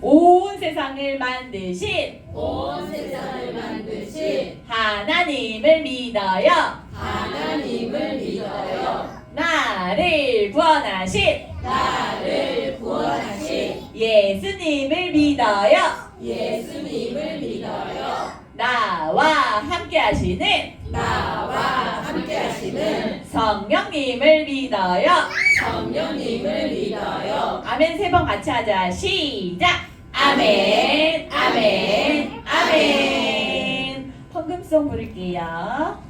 온 세상을 만드신 온 세상을 만드신 하나님을 믿어요. 하나님을 믿어요. 나를 구원하신 나를 구원하신 예수님을 믿어요. 예수님을 믿어요. 나와 함께 하시는 나와 함께 하시는 성령님을 믿어요. 성령님을 믿어요. 아멘 세 번 같이 하자. 시작. 아멘, 아멘, 아멘. 헌금송 부를게요.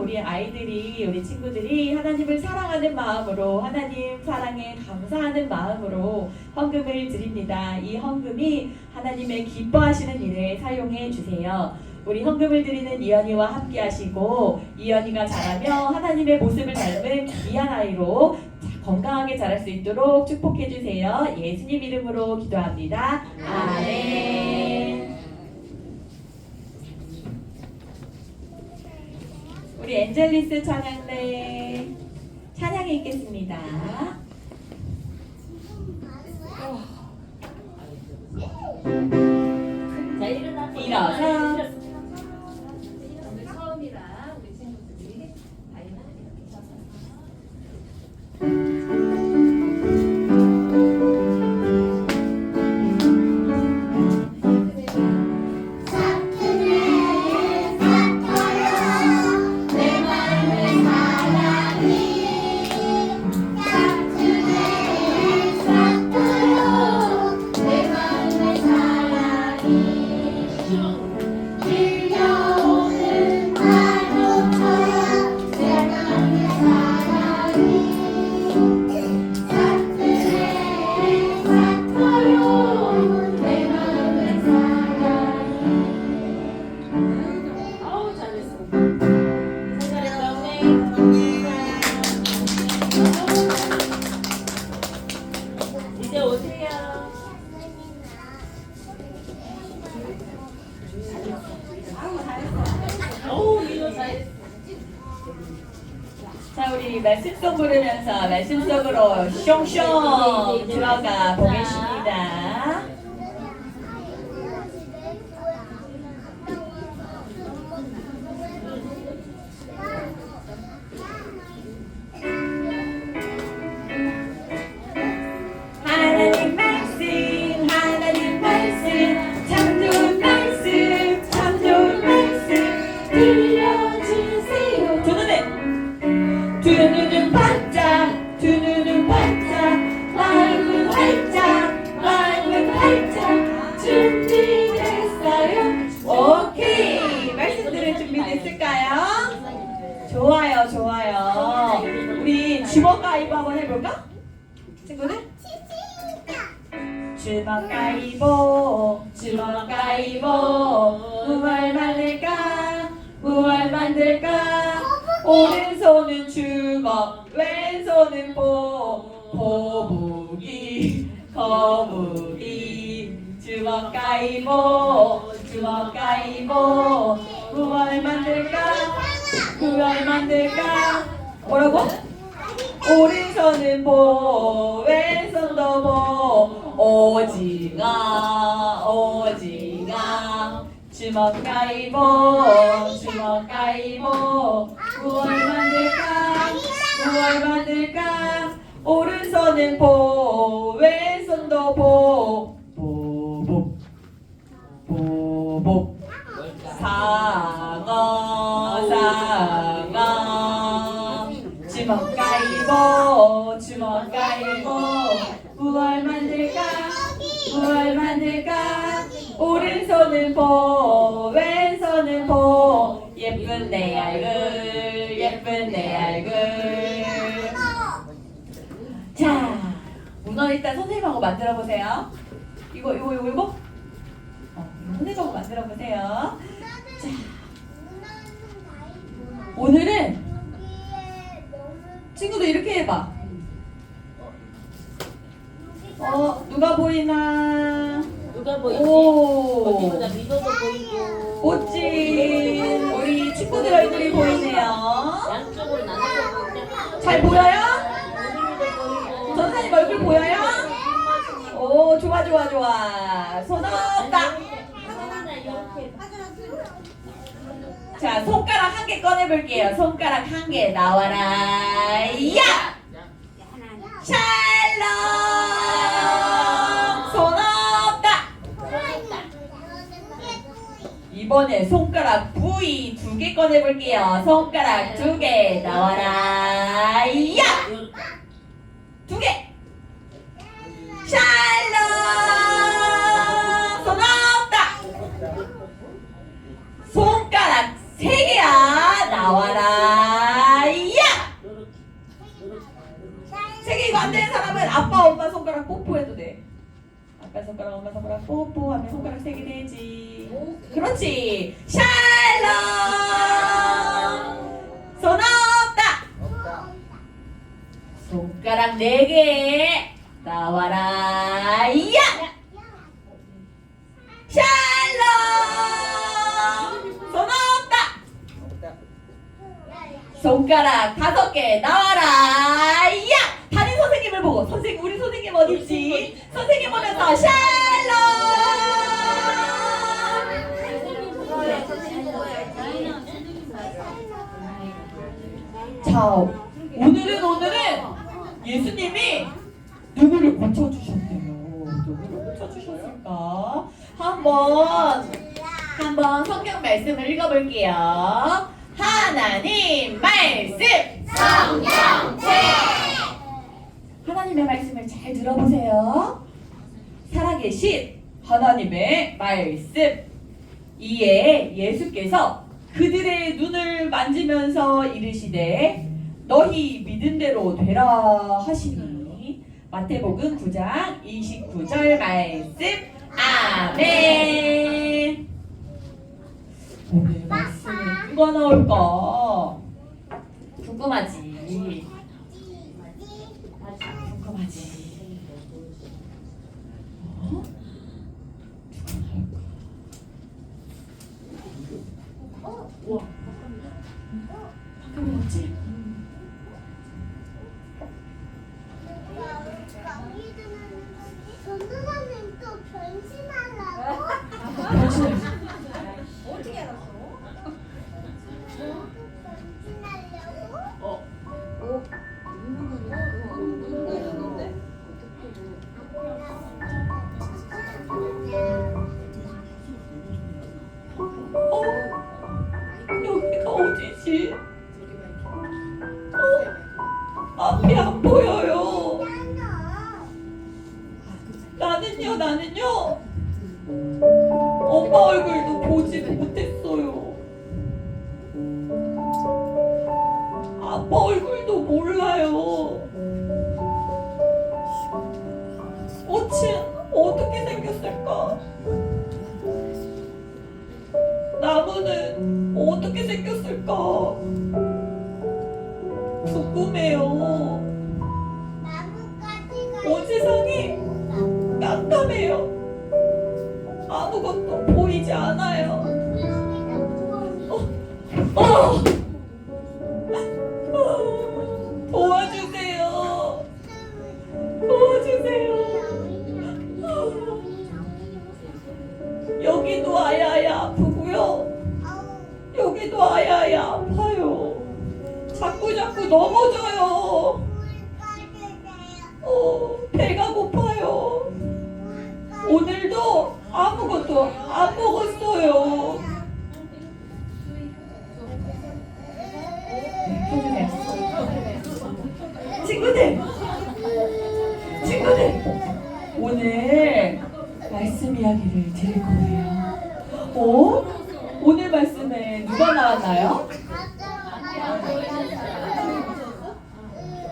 우리 아이들이 우리 친구들이 하나님을 사랑하는 마음으로 하나님 사랑에 감사하는 마음으로 헌금을 드립니다. 이 헌금이 하나님의 기뻐하시는 일에 사용해 주세요. 우리 헌금을 드리는 이연이와 함께 하시고 이연이가 자라며 하나님의 모습을 닮은 귀한 아이로 건강하게 자랄 수 있도록 축복해 주세요. 예수님 이름으로 기도합니다. 아멘. 우리 엔젤리스 찬양대 찬양이 있겠습니다. 자, 일어나. 일어서. 숑숑 들어가 보겠습니다. 주먹 가위보 주먹 가위보 무얼 만들까? 무얼 만들까? 뭐라고? 오른손은 보 왼손도 보 오징어 오징어. 주먹 가위보 주먹 가위보 무얼 만들까? 무얼 만들까? 오른손은 보 왼손도 보 상어 상어 주먹 가이고 주먹 가이고 무얼 만들까? 무얼 만들까? 오른손은 보 왼손은 보. 예쁜 내 얼굴 예쁜 내 얼굴. 자 문어 일단 선생님하고 만들어 보세요. 이거 이거 이거 이거 어, 이거 선생님하고 만들어 보세요 오늘은 친구들 이렇게 해봐 어 누가 보이나 누가 보이지? 오 민호도 보이고 멋진 우리 친구들 얼굴이 보이네요. 양쪽으로 나눠서 보이고 잘 보여요? 보이고 전사님 얼굴 보여요? 오 좋아 좋아 좋아. 손 없다. 하나 이렇게 자 손가락 한 개 꺼내 볼게요. 손가락 한 개 나와라. 야! 샬롬. 손 없다. 이번에 손가락 V 두개 꺼내 볼게요. 손가락 두 개 나와라. 야! 두 개. 샬롬. 세 개야. 나와라. 야! 세개 이거 안 되는 사람은 아빠 엄마 손가락 뽀뽀해도 돼. 아빠 손가락 엄마 손가락 뽀뽀하면 손가락 세 개 되지. 그렇지. 샬롬. 손 없다. 손가락 네 개. 나와라. 야! 샬롬. 손가락 다섯 개 나와라. 야! 다른 선생님을 보고 선생님 우리 선생님 어디 있지? 선생님 보면서 샬롬. 자, 오늘은 오늘은 예수님이 누구를 고쳐주셨대요. 누구를 고쳐주셨을까? 한번 한번 성경 말씀을 읽어볼게요. 하나님 말씀. 성경책 하나님의 말씀을 잘 들어보세요. 살아계신 하나님의 말씀. 이에 예수께서 그들의 눈을 만지면서 이르시되 너희 믿은 대로 되라 하시니 마태복음 9장 29절 말씀 아멘 누가 나올까? 궁금하지 보여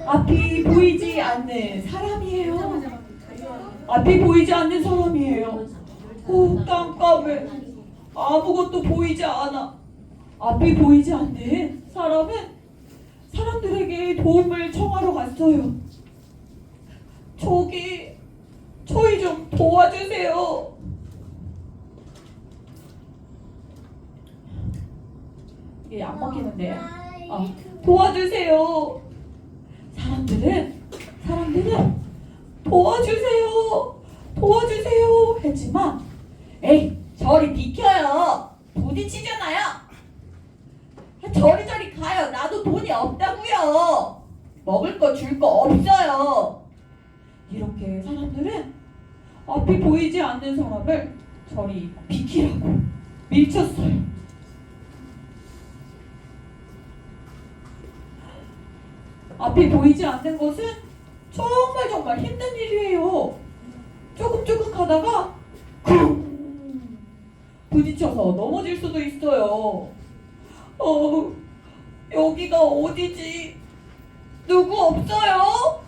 앞이 보이지 않는 사람이에요. 앞이 보이지 않는 사람이에요. 오, 깜깜해. 아무것도 보이지 않아. 앞이 보이지 않는 사람은 사람들에게 도움을 청하러 갔어요. 저기, 저희 좀 도와주세요. 이게 안 먹히는데요. 아, 도와주세요. 사람들은 사람들은 도와주세요. 도와주세요. 했지만 에이 저리 비켜요. 부딪히잖아요. 저리 저리 가요. 나도 돈이 없다고요. 먹을 거 줄거 없어요. 이렇게 사람들은 앞이 보이지 않는 사람을 저리 비키라고 밀쳤어요. 앞이 보이지 않는 것은 정말 정말 힘든 일이에요. 조금 조금 가다가 쿵 부딪혀서 넘어질 수도 있어요. 어, 여기가 어디지? 누구 없어요?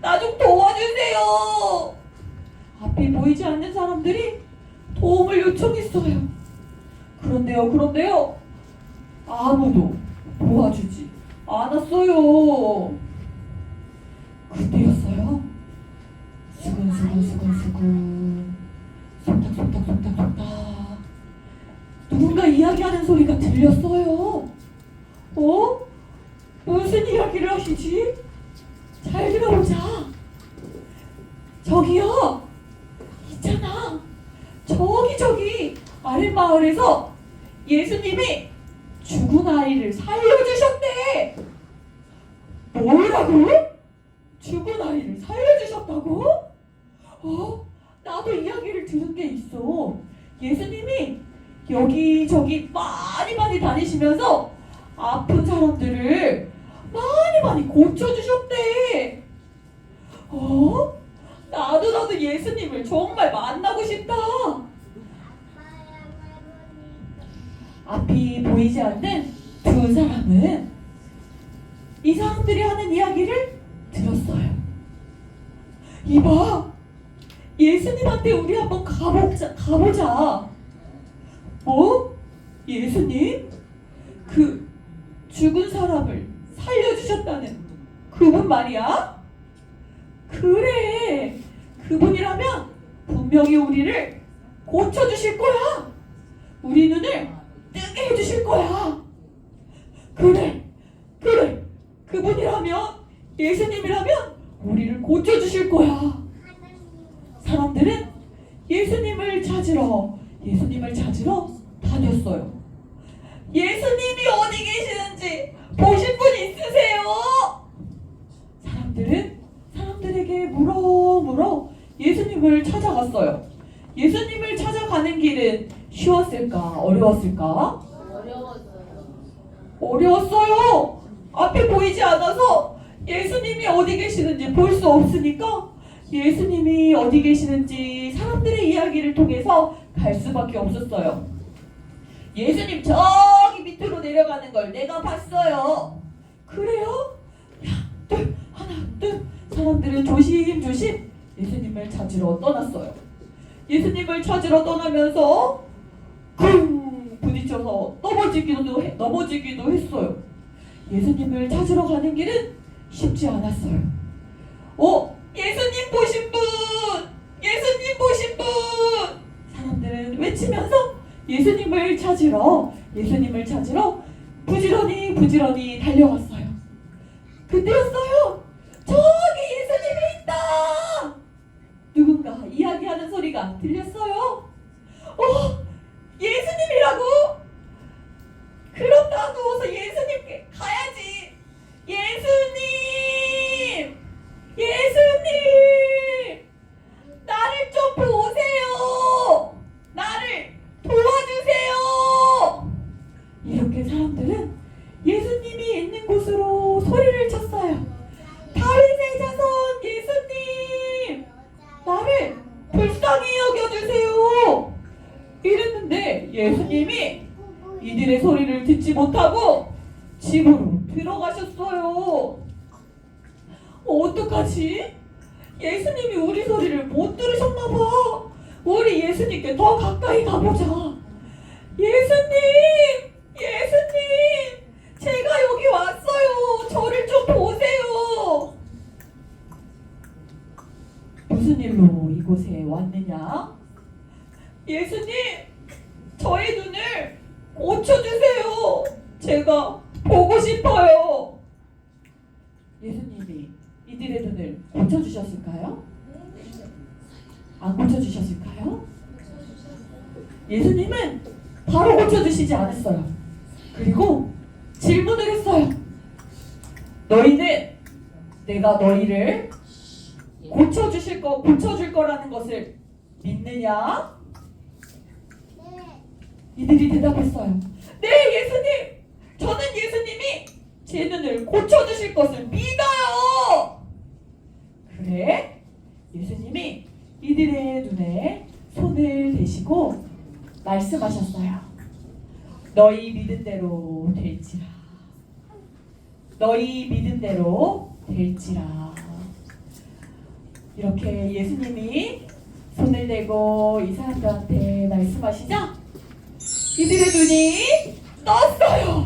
나 좀 도와주세요. 앞이 보이지 않는 사람들이 도움을 요청했어요. 그런데요, 그런데요. 아무도 도와주지 않았어요. 그때였어요. 수근수근 수근수근 속닥속닥 속닥속닥 누군가 이야기하는 소리가 들렸어요. 어? 무슨 이야기를 하시지? 잘 들어보자. 저기요. 있잖아. 저기 저기 아랫마을에서 예수님이 죽은 아이를 살려주셨대. 뭐라고? 죽은 아이를 살려주셨다고? 어? 나도 이야기를 들은 게 있어. 예수님이 여기저기 많이 많이 다니시면서 아픈 사람들을 많이 많이 고쳐주셨대. 어? 나도 나도 예수님을 정말 만나고 싶다. 앞이 보이지 않는 두 사람은 이 사람들이 하는 이야기를 들었어요. 이봐, 예수님한테 우리 한번 가보자. 가보자. 뭐? 예수님? 그 죽은 사람을 살려주셨다는 그분 말이야? 그래. 그분이라면 분명히 우리를 고쳐주실 거야. 우리 눈을 뜨게 해주실 거야. 그래, 그래. 그분이라면, 예수님이라면 우리를 고쳐주실 거야. 사람들은 예수님을 찾으러, 예수님을 찾으러 다녔어요. 예수님이 어디 계시는지 보실 분 있으세요? 사람들은 사람들에게 물어 물어 예수님을 찾아갔어요. 예수님을 찾아가는 길은 쉬웠을까? 어려웠을까? 어려웠어요. 앞에 보이지 않아서 예수님이 어디 계시는지 볼 수 없으니까 예수님이 어디 계시는지 사람들의 이야기를 통해서 갈 수밖에 없었어요. 예수님 저기 밑으로 내려가는 걸 내가 봤어요. 그래요? 하나, 둘. 사람들은 조심조심 예수님을 찾으러 떠났어요. 예수님을 찾으러 떠나면서 쿵 부딪혀서 넘어지기도 해, 넘어지기도 했어요. 예수님을 찾으러 가는 길은 쉽지 않았어요. 어, 예수님 보신 분, 예수님 보신 분. 사람들은 외치면서 예수님을 찾으러, 예수님을 찾으러 부지런히 부지런히 달려갔어요. 그때였어요. 저기 예수님이 있다. 누군가 이야기하는 소리가 들렸어요. 믿느냐? 네. 이들이 대답했어요. 네, 예수님! 저는 예수님이 제 눈을 고쳐주실 것을 믿어요! 그래? 예수님이 이들의 눈에 손을 대시고 말씀하셨어요. 너희 믿은 대로 될지라. 너희 믿은 대로 될지라. 이렇게 예수님이 손을 대고 이 사람들한테 말씀하시자 이들의 눈이 떴어요.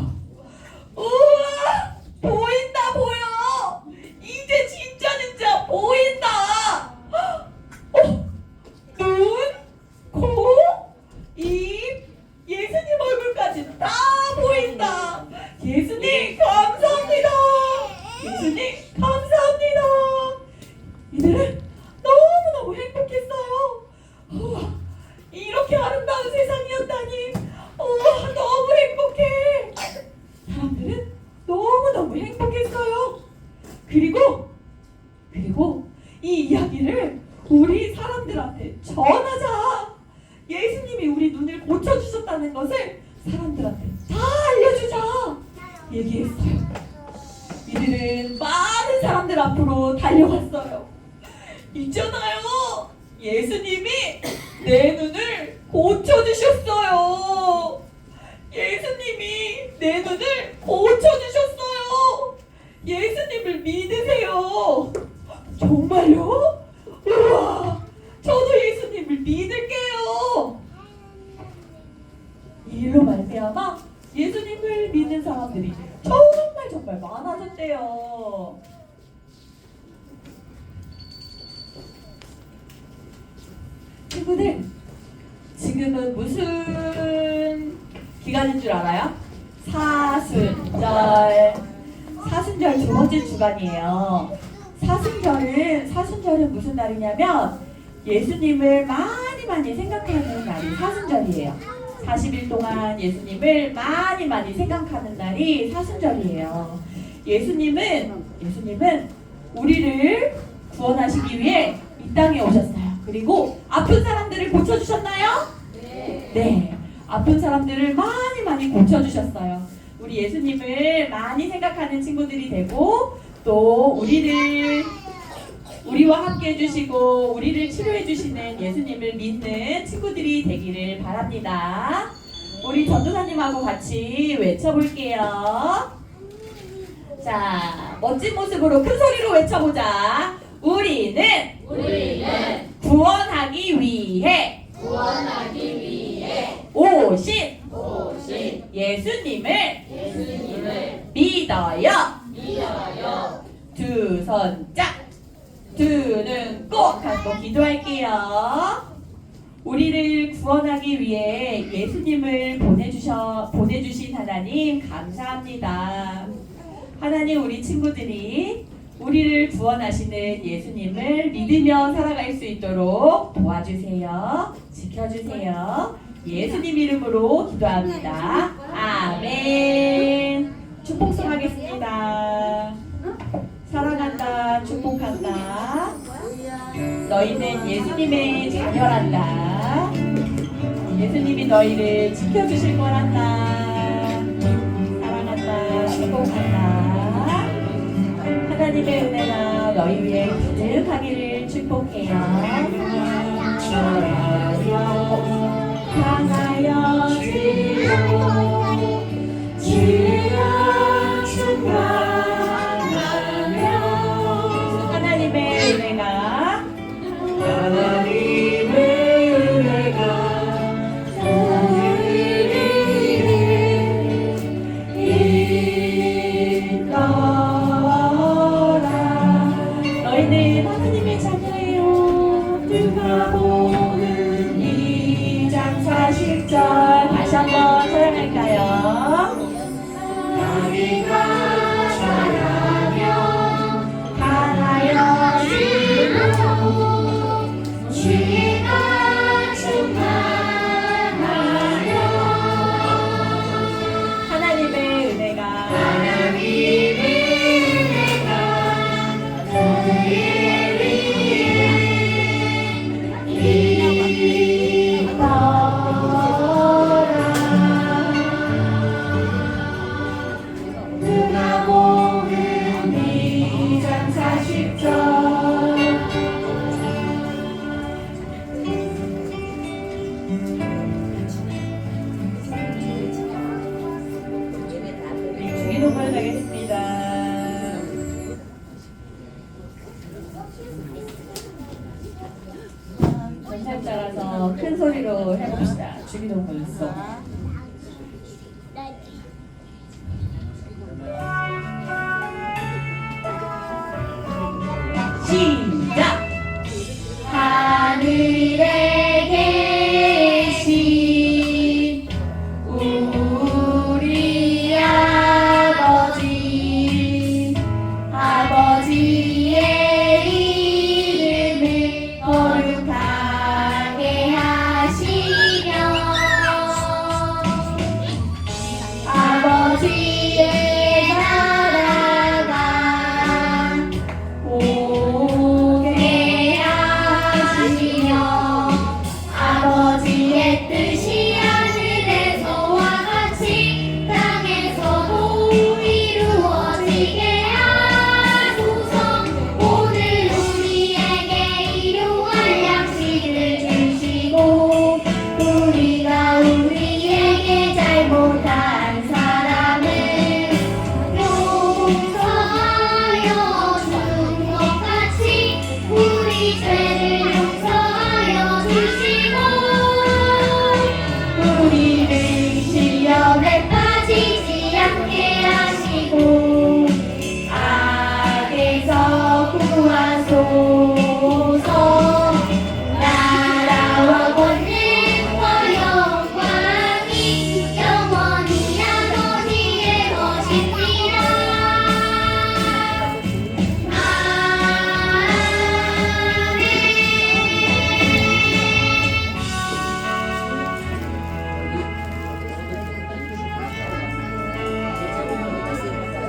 내눈 예수님을 많이 많이 생각하는 날이 사순절이에요. 40일 동안 예수님을 많이 많이 생각하는 날이 사순절이에요. 예수님은 예수님은 우리를 구원하시기 위해 이 땅에 오셨어요. 그리고 아픈 사람들을 고쳐 주셨나요? 네. 아픈 사람들을 많이 많이 고쳐 주셨어요. 우리 예수님을 많이 생각하는 친구들이 되고 또 우리를 우리와 함께 해주시고 우리를 치료해 주시는 예수님을 믿는 친구들이 되기를 바랍니다. 우리 전도사님하고 같이 외쳐볼게요. 자, 멋진 모습으로 큰 소리로 외쳐보자. 우리는 우리는 구원하기 위해 구원하기 위해 오신 오신 예수님을 예수님을 믿어요. 믿어요. 두 손 짝, 두 눈 꼭 감고 기도할게요. 우리를 구원하기 위해 예수님을 보내주셔, 보내주신 하나님 감사합니다. 하나님 우리 친구들이 우리를 구원하시는 예수님을 믿으며 살아갈 수 있도록 도와주세요. 지켜주세요. 예수님 이름으로 기도합니다. 아멘. 축복송 하겠습니다. 사랑한다, 축복한다. 너희는 예수님의 자녀란다. 예수님이 너희를 지켜주실 거란다. 시고 간다. 하나님의 은혜가 너희 위에 가득하기를 축복해요. 강하여, 강하여, 지어, 지어, 주가. 하나님의 자녀예요. 누가 보는 2장 40절 다시 한번 사랑할까요? 나비가